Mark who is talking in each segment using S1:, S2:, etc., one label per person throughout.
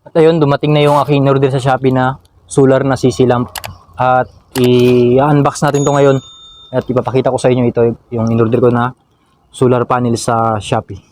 S1: At ayun, dumating na yung aking order sa Shopee na solar na CC lamp. At i-unbox natin to ngayon. At ipapakita ko sa inyo ito yung in-order ko na solar panel sa Shopee.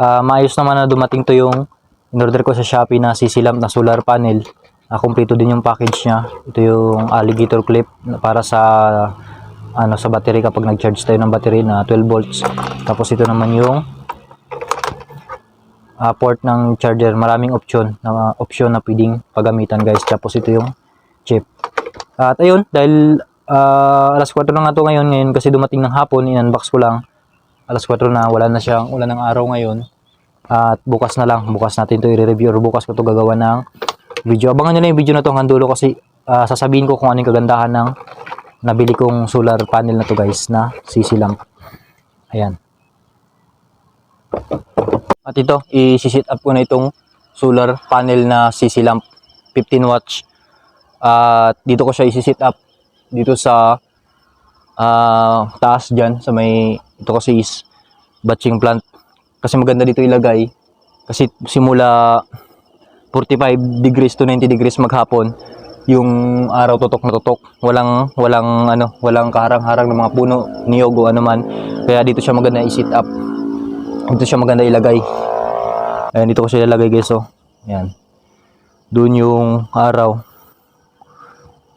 S1: Ah, maayos naman na dumating to yung in-order ko sa Shopee na CC lamp na solar panel. Ah, kumpleto din yung package niya. Ito yung alligator clip para sa ano sa battery kapag nag-charge tayo ng battery na 12 volts. Tapos ito naman yung ah, port ng charger. Maraming option na option na pwedeng paggamitan guys. Tapos ito yung chip. At ayun, dahil ah, alas 4 na nga to ngayon, ngayon kasi dumating ng hapon, in-unbox ko lang alas 4 na, wala na siyang ulan ng araw ngayon. At bukas na lang, bukas natin to i-review or bukas ko to gagawa ng video. Abangan nyo na yung video na to hanggang dulo kasi ah, sasabihin ko kung ano yung kagandahan ng nabili kong solar panel na to guys na CC lamp. Ayan. At ito, i-sit up ko na itong solar panel na CC lamp 15 watts. At dito ko siya i-sit up dito sa ah, taas dyan sa may ito kasi is batching plant. Kasi maganda dito ilagay. Kasi simula 45 degrees to 90 degrees maghapon yung araw tutok na tutok. Walang walang ano walang kaharang-harang ng mga puno niyog o ano man kaya dito siya maganda i-sit up. Dito siya maganda ilagay. Ayan dito ko siya ilalagay guys oh. Yan doon yung araw.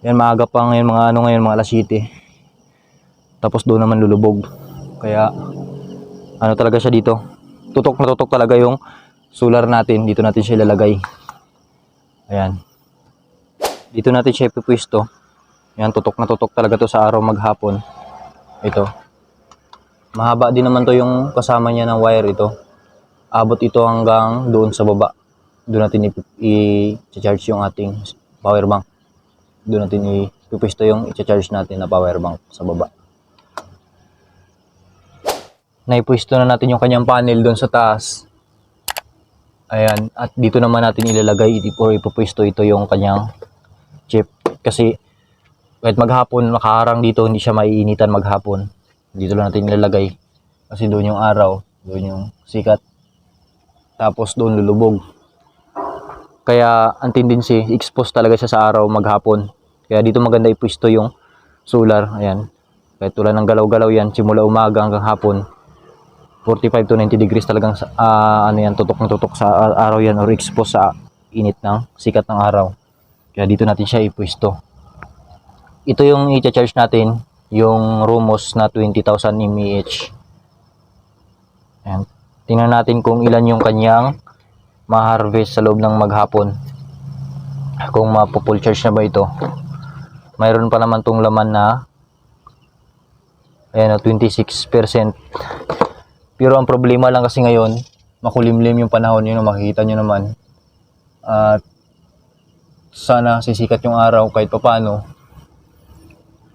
S1: Yan maaga pa ngayon mga ano ngayon mga alas 7 tapos doon naman lulubog. Kaya ano talaga siya dito? Tutok na tutok talaga yung solar natin. Dito natin siya ilalagay. Ayan. Dito natin siya ipipwisto. Yan tutok na tutok talaga to sa araw maghapon. Ito. Mahaba din naman to yung kasama niya ng wire ito. Abot ito hanggang doon sa baba. Doon natin i-charge yung ating power bank. Doon natin ipipwisto yung i-charge natin na power bank sa baba naipwisto na natin yung kanyang panel doon sa taas. Ayan, at dito naman natin ilalagay or ipupwisto ito yung kanyang chip. Kasi kahit maghapon, nakaharang dito, hindi siya maiinitan maghapon. Dito lang natin ilalagay. Kasi doon yung araw, doon yung sikat. Tapos doon lulubog. Kaya ang tendency, expose talaga siya sa araw maghapon. Kaya dito maganda ipwisto yung solar. Ayan. Kahit tulad ng galaw-galaw yan, simula umaga hanggang hapon, 45 to 90 degrees talagang ah, ano yan tutok na tutok sa a- araw yan or expose sa init ng sikat ng araw. Kaya dito natin siya ipwesto. Ito yung i-charge natin, yung Rumos na 20,000 mAh. Ayan. Tingnan natin kung ilan yung kanyang ma-harvest sa loob ng maghapon. Kung mapo-full charge na ba ito. Mayroon pa naman tong laman na ayan, o, 26%. Pero ang problema lang kasi ngayon, makulimlim yung panahon yun, makikita nyo naman. At sana sisikat yung araw kahit papano.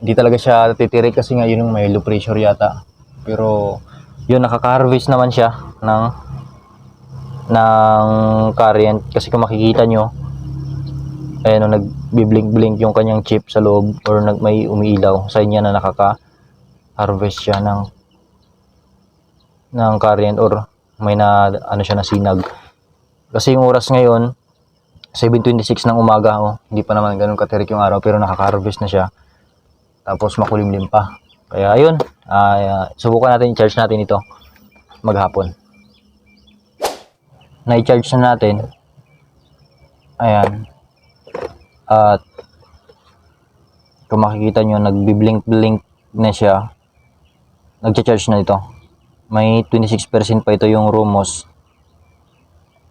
S1: Hindi talaga siya titirik kasi ngayon yung may low pressure yata. Pero yun, nakaka-harvest naman siya ng ng current kasi kung makikita nyo ayan o nagbi-blink-blink yung kanyang chip sa loob or nag, may umiilaw sa niya na nakaka harvest siya ng ng current or may na ano siya na sinag. Kasi yung oras ngayon 7:26 ng umaga oh. Hindi pa naman ganun katirik yung araw pero nakaka-harvest na siya. Tapos makulimlim pa. Kaya ayun, ah, subukan natin i-charge natin ito maghapon. Na-charge na natin. Ayan. At kung makikita nyo, nagbi-blink-blink na siya. Nagcha-charge na ito. May 26% pa ito yung Rumos.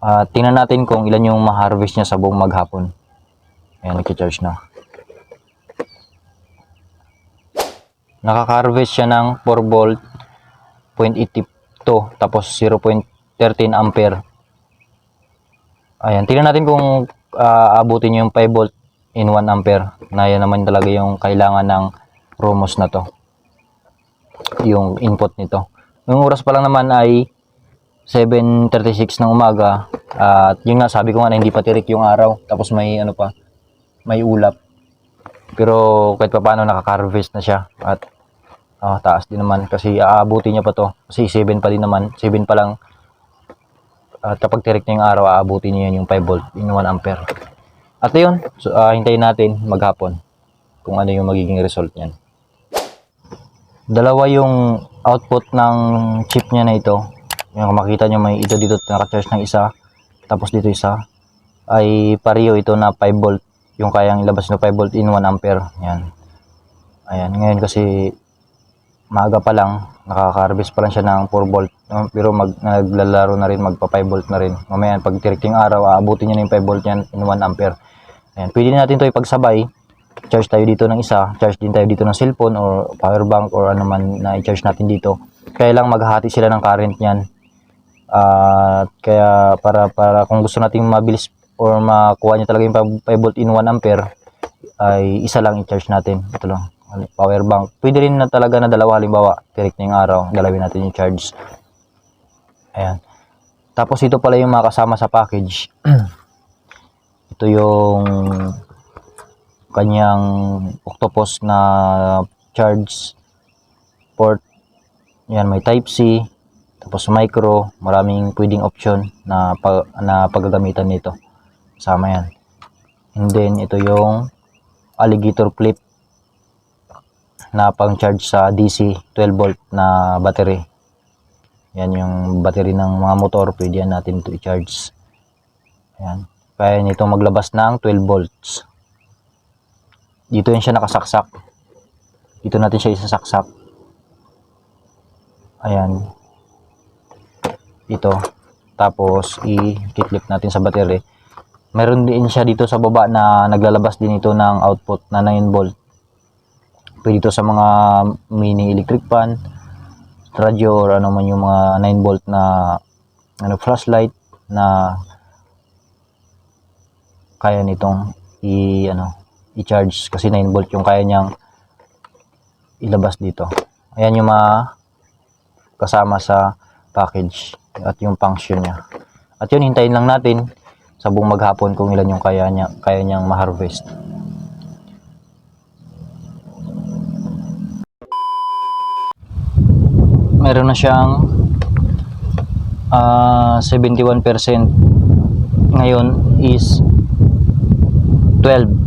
S1: At tingnan natin kung ilan yung ma-harvest niya sa buong maghapon. Ayan, nagcha-charge na. Nakaka-harvest siya ng 4 volt 0.82 tapos 0.13 ampere. Ayan, tingnan natin kung ah, abutin yung 5 volt in 1 ampere na yan naman talaga yung kailangan ng Romos na to. Yung input nito. Yung oras pa lang naman ay 7.36 ng umaga at yun nga sabi ko nga na hindi pa tirik yung araw tapos may ano pa may ulap. Pero kahit pa paano nakaka-harvest na siya at ah, taas din naman kasi aabutin niya pa to. Kasi 7 pa din naman 7 pa lang. At kapag tirik na yung araw aabutin niya yun yung 5 volt in 1 ampere. At yun so, ah, hintayin natin maghapon kung ano yung magiging result niyan. Dalawa yung output ng chip niya na ito. Yung makita nyo may ito dito naka-charge ng isa tapos dito isa ay pareho ito na 5 volt. Yung kayang ilabas na 5 volt in 1 ampere. Yan. Ayan ngayon kasi maaga pa lang nakaka-harvest pa lang siya ng 4 volt no? pero mag, naglalaro na rin magpa 5 volt na rin. Mamaya pag tirik yung araw aabutin niya na yung 5 volt yan in 1 ampere. Ayan pwede natin to ipagsabay charge tayo dito ng isa charge din tayo dito ng cellphone or power bank or ano man na i-charge natin dito kaya lang maghahati sila ng current niyan at kaya para para kung gusto nating mabilis or makuha niya talaga yung 5 volt in 1 ampere ay isa lang i-charge natin. Ito lang. Power bank. Pwede rin na talaga na dalawa halimbawa. Tirik na araw. Dalawin natin yung charge. Ayan. Tapos ito pala yung makasama sa package. ito yung kanyang octopus na charge port. Yan, may type C. Tapos micro, maraming pwedeng option na, pag, na paggagamitan nito. Sama yan. And then, ito yung alligator clip na pang charge sa DC 12 volt na battery. Yan yung battery ng mga motor, pwede yan natin ito i-charge. Yan. Kaya nito maglabas ng 12 volts. Dito yan siya nakasaksak. Dito natin siya isasaksak. Ayan ito tapos i-clip natin sa battery meron din siya dito sa baba na naglalabas din ito ng output na 9 volt pwede ito sa mga mini electric fan radyo or ano man yung mga 9 volt na ano flashlight na kaya nitong i ano i-charge kasi 9 volt yung kaya niyang ilabas dito ayan yung mga kasama sa package at yung function niya. At yun, hintayin lang natin sa buong maghapon kung ilan yung kaya, niya, kaya niyang ma-harvest. Meron na siyang ah 71%. Ngayon is 12.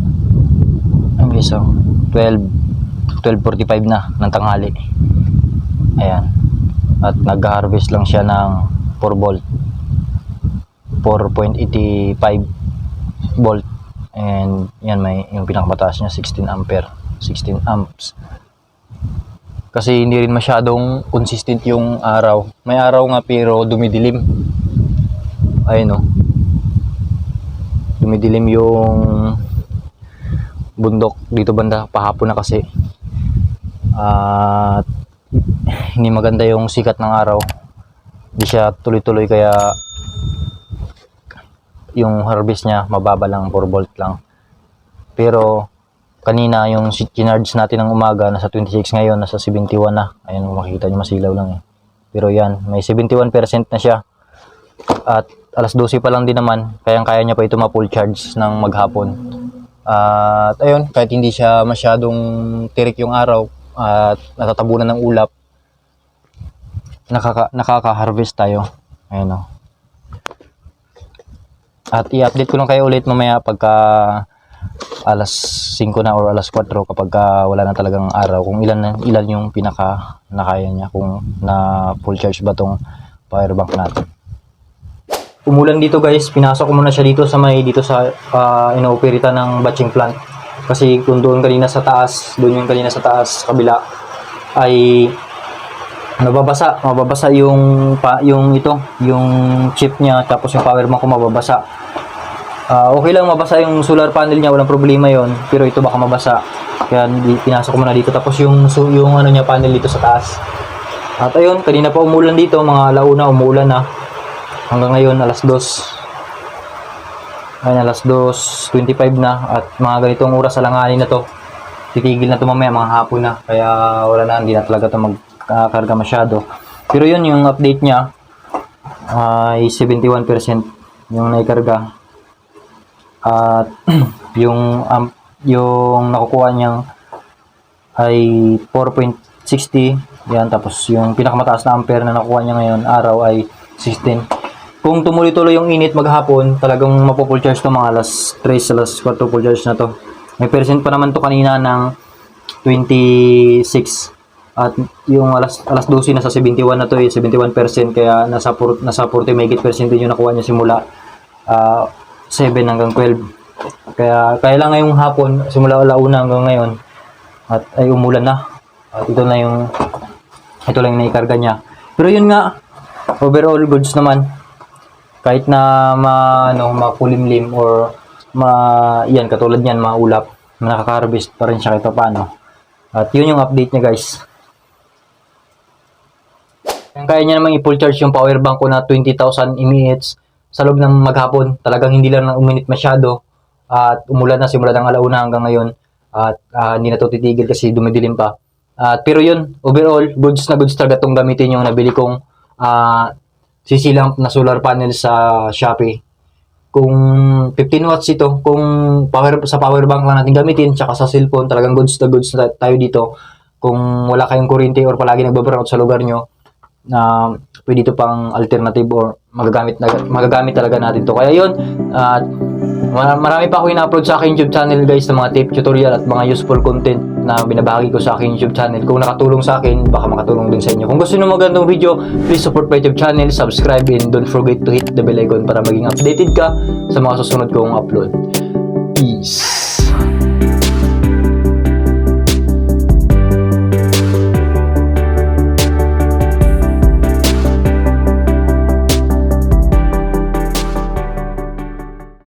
S1: Ang isa, 12 12.45 na ng tanghali. Ayan. At nag-harvest lang siya ng 4 volt 4.85 volt and yan may yung pinakamataas niya 16 ampere. 16 amps. Kasi hindi rin masyadong consistent yung araw. May araw nga pero dumidilim. Ayun oh. Dumidilim yung bundok dito banda pahapon na kasi. At hindi maganda yung sikat ng araw. Hindi siya tuloy-tuloy kaya yung harvest niya mababa lang 4 volt lang. Pero kanina yung kinarge natin ng umaga nasa 26 ngayon nasa 71 na. Ayun makikita nyo masilaw lang eh. Pero yan may 71% na siya. At alas 12 pa lang din naman kaya kaya niya pa ito ma-full charge ng maghapon at ayun kahit hindi siya masyadong tirik yung araw at natatabunan ng ulap nakaka, nakaka-harvest tayo. Ayan o. At i-update ko lang kayo ulit mamaya pagka alas 5 na or alas 4 kapag ka wala na talagang araw kung ilan na- ilan yung pinaka nakaya niya kung na full charge ba tong power bank natin. Umulan dito guys, pinasok ko muna siya dito sa may dito sa uh, inooperator ng batching plant. Kasi kung doon kanina sa taas, doon yung kanina sa taas kabila ay mababasa, mababasa yung pa, yung ito, yung chip niya tapos yung power bank ko mababasa. Ah, okay lang mabasa yung solar panel niya, walang problema yon pero ito baka mabasa. Kaya pinasok ko muna dito tapos yung yung ano niya panel dito sa taas. At ayun, kanina pa umulan dito, mga alauna umulan na. Hanggang ngayon alas 2. Ayun, alas 2.25 na at mga ganitong oras sa langanin na to. Titigil na to mamaya mga hapon na. Kaya wala na, hindi na talaga to magkakarga masyado. Pero yun, yung update niya ay 71% yung naikarga. At yung um, yung nakukuha niyang ay 4.60 yan tapos yung pinakamataas na ampere na nakuha niya ngayon araw ay 16 kung tumuloy-tuloy yung init maghapon talagang mapo-full charge to mga alas 3 alas 4 full charge na to. May percent pa naman to kanina ng 26 at yung alas alas 12 nasa 71 na to eh 71% kaya nasa por, nasa 40 megit percent yung nakuha niya simula ah, 7 hanggang 12 kaya kaya lang ngayong hapon simula alauna hanggang ngayon at ay umulan na. At ito na yung ito lang yung naikarga niya. Pero yun nga overall goods naman kahit na ma ano makulimlim or ma yan katulad niyan maulap nakaka-harvest pa rin siya kahit paano at yun yung update niya guys kaya niya namang i-full charge yung power bank ko na 20,000 mAh sa loob ng maghapon. Talagang hindi lang uminit masyado. At umulan na simula ng alauna hanggang ngayon. At ah, hindi na titigil kasi dumidilim pa. At pero yun, overall, goods na goods talaga itong gamitin yung nabili kong ah, sisilang na solar panel sa Shopee. Kung 15 watts ito, kung power sa power bank lang natin gamitin, tsaka sa cellphone, talagang goods na goods na tayo dito. Kung wala kayong kuryente or palagi nagbabrownout sa lugar nyo, na pwede ito pang alternative or magagamit na magagamit talaga natin to. Kaya yun, at ma- marami pa ako ina-upload sa aking YouTube channel guys ng mga tip, tutorial at mga useful content na binabahagi ko sa aking YouTube channel. Kung nakatulong sa akin, baka makatulong din sa inyo. Kung gusto nyo magandang video, please support my YouTube channel, subscribe and don't forget to hit the bell icon para maging updated ka sa mga susunod kong upload. Peace!